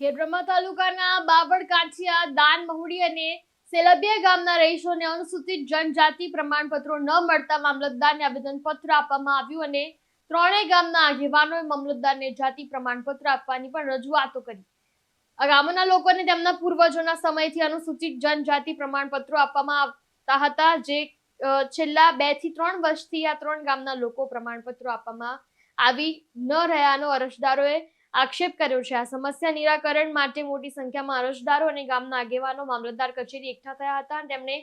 ખેડબ્રહ્મા તાલુકાના બાવળ કાંઠિયા દાન મહુડી અને સેલબિયા ગામના રહીશોને અનુસૂચિત જનજાતિ પ્રમાણપત્રો ન મળતા મામલતદારને આવેદનપત્ર આપવામાં આવ્યું અને ત્રણેય ગામના આગેવાનોએ મામલતદારને જાતિ પ્રમાણપત્ર આપવાની પણ રજૂઆતો કરી. ગામના લોકોને તેમના પૂર્વજોના સમયથી અનુસૂચિત જનજાતિ પ્રમાણપત્રો આપવામાં આવતા હતા, જે છેલ્લા બેથી ત્રણ વર્ષથી આ ત્રણ ગામના લોકો પ્રમાણપત્રો આપવામાં આવી ન રહ્યાનો અરજદારોએ આક્ષેપ કર્યો છે. આ સમસ્યા નિરાકરણ માટે મોટી સંખ્યામાં અરજદારો અને ગામના આગેવાનો મામલતદાર કચેરી એકઠા થયા હતા અને તેમને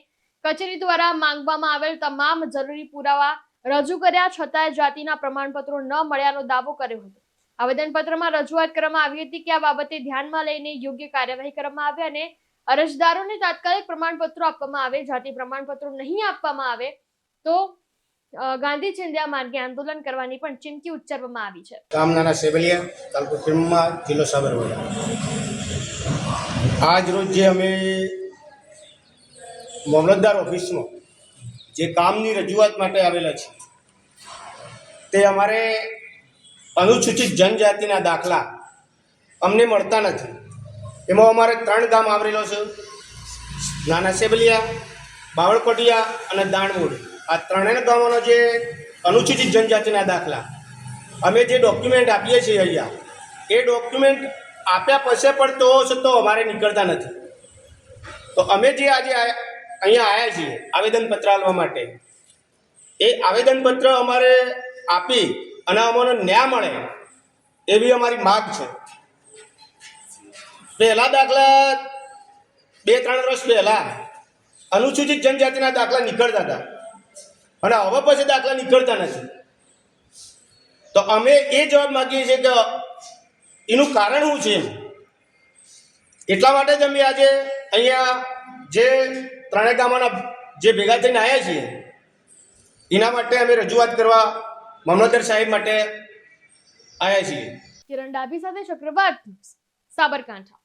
કચેરી દ્વારા માંગવામાં આવેલ તમામ જરૂરી પુરાવા રજૂ કર્યા, છતાંય જાતિના પ્રમાણપત્રો ન મળ્યાનો દાવો કર્યો હતો. આવેદનપત્રમાં રજૂઆત કરવામાં આવી હતી કે આ બાબતે ધ્યાનમાં લઈને યોગ્ય કાર્યવાહી કરવામાં આવે અને અરજદારોને તાત્કાલિક પ્રમાણપત્રો આપવામાં આવે. જાતિ પ્રમાણપત્રો નહીં આપવામાં આવે તો ગાંધી ચિંધ્યા માર્ગે આંદોલન કરવાની પણ ચીમકી ઉચ્ચારવામાં આવી છે. ગામ નાના સેબલિયા તાલુકો ખીમમાં જિલ્લો સાબરકાંઠા આજ રોજ જે અમે મામલતદાર ઓફિસમાં જે કામની રજૂઆત માટે આવેલા છે તે અમારે અનુસૂચિત જનજાતિના દાખલા અમને મળતા નથી. એમાં અમારે ત્રણ ગામ આવરેલો છે. નાના સેબલિયા બાવળકોટિયા અને દાણમૂળ આ ત્રણેય ગામોનો જે અનુસૂચિત જનજાતિના દાખલા, અમે જે ડોક્યુમેન્ટ આપીએ છીએ અહીંયા, એ ડોક્યુમેન્ટ આપ્યા પછી પણ તો છતાં અમારે નીકળતા નથી. તો અમે જે આજે અહીંયા આવ્યા છીએ આવેદનપત્ર આપવા માટે, એ આવેદનપત્ર અમારે આપી અને અમને ન્યાય મળે એવી અમારી માગ છે. પહેલા દાખલા બે ત્રણ વર્ષ પહેલા અનુસૂચિત જનજાતિના દાખલા નીકળતા હતા. અને હવે પછી દાખલા નીકળતા નથી. તો અમે એ જવાબ માગીએ છીએ કે એનું કારણ શું છે? એટલા માટે જ અમે આજે અહીંયા જે ત્રણેય ગામોના જે ભેગા થઈને આવ્યા છીએ, એના માટે અમે રજૂઆત કરવા મામલતદાર સાહેબ માટે આવ્યા છીએ. કિરણ ડાભી સાથે ચક્રવાત સાબરકાંઠા.